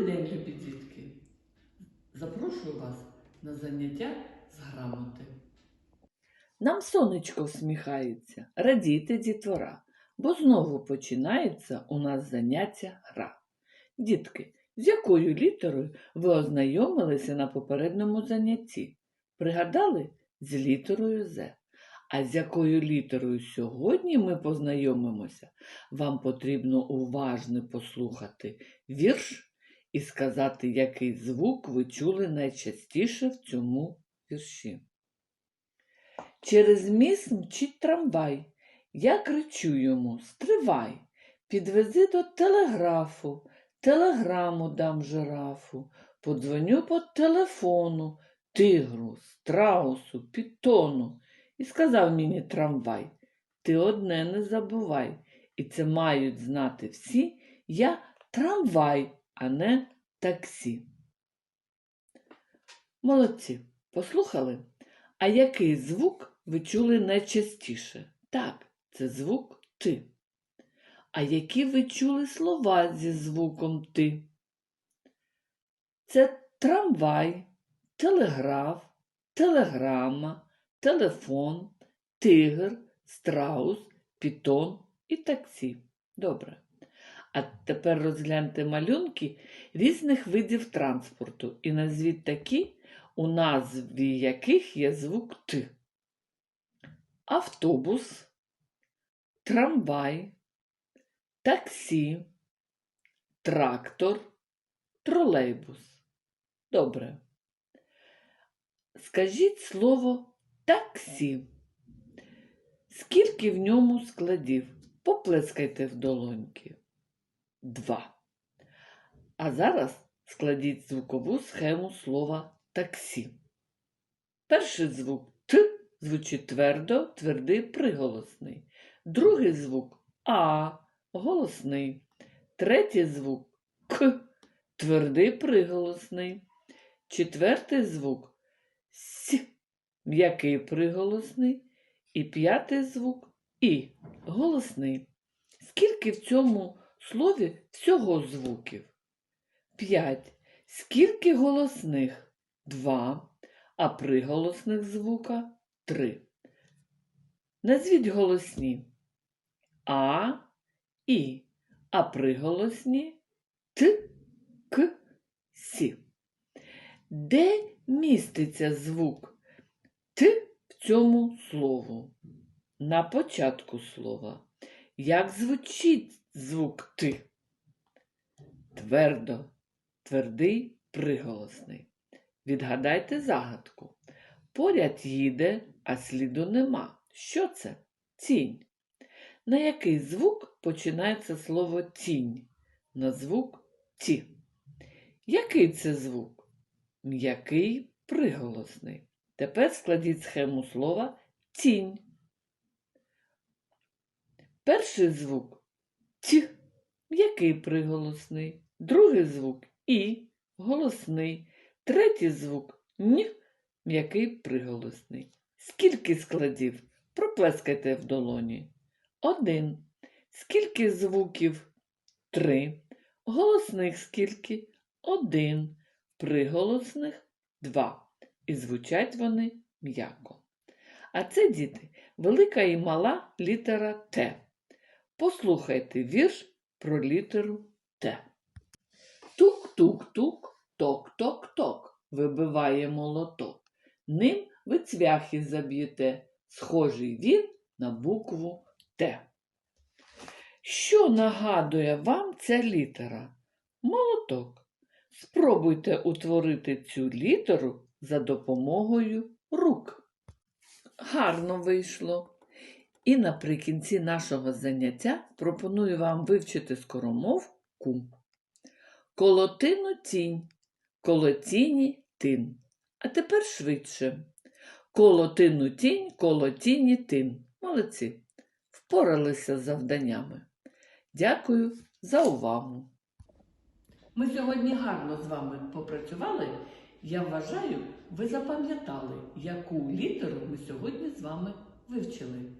Добрий день, любі дітки! Запрошую вас на заняття з грамоти. Нам сонечко всміхається, радійте дітвора, бо знову починається у нас заняття гра. Дітки, з якою літерою ви ознайомилися на попередньому занятті? Пригадали з літерою З. А з якою літерою сьогодні ми познайомимося, вам потрібно уважно послухати вірш і сказати, який звук ви чули найчастіше в цьому вірші. Через міст мчить трамвай. Я кричу йому Стривай, підвези до телеграфу, телеграму дам жирафу, подзвоню по телефону, тигру, страусу, пітону. І сказав мені трамвай, ти одне не забувай, і це мають знати всі, я трамвай, а не таксі. Молодці, послухали? А який звук ви чули найчастіше? Так, це звук ти. А які ви чули слова зі звуком ти? Це трамвай, телеграф, телеграма, телефон, тигр, страус, пітон і таксі. Добре. А тепер розгляньте малюнки різних видів транспорту і назвіть такі, у назві яких є звук Т. Автобус, трамвай, таксі, трактор, тролейбус. Добре. Скажіть слово таксі. Скільки в ньому складів? Поплескайте в долоньки. Два. А зараз складіть звукову схему слова таксі. Перший звук Т звучить твердо, твердий приголосний. Другий звук А голосний. Третій звук К твердий приголосний. Четвертий звук С м'який приголосний. І п'ятий звук І голосний. Скільки в цьому слові всього звуків? П'ять. Скільки голосних? Два. А приголосних звука три. Назвіть голосні А, І, а приголосні Т, К, Сі. Де міститься звук Т в цьому слову? На початку слова. Як звучить звук Т? Твердо, твердий приголосний. Відгадайте загадку. Поряд їде, а сліду нема. Що це? Тінь. На який звук починається слово тінь? На звук ті. Який це звук? М'який приголосний. Тепер складіть схему слова тінь. Перший звук ті, м'який приголосний. Другий звук і голосний. Третій звук н, м'який приголосний. Скільки складів? Проплескайте в долоні. Один. Скільки звуків? Три. Голосних скільки? Один. Приголосних два. І звучать вони м'яко. А це, діти, велика і мала літера Т. Послухайте вірш про літеру Т. Тук-тук-тук, ток-ток-ток, вибиває молоток. Ним ви цвяхи заб'єте, схожий він на букву Т. Що нагадує вам ця літера? Молоток. Спробуйте утворити цю літеру за допомогою рук. Гарно вийшло. І наприкінці нашого заняття пропоную вам вивчити скоромовку. Колотину тінь, колотіні тин. А тепер швидше. Колотину тінь, колотіні тин. Молодці. Впоралися з завданнями. Дякую за увагу. Ми сьогодні гарно з вами попрацювали. Я вважаю, ви запам'ятали, яку літеру ми сьогодні з вами вивчили.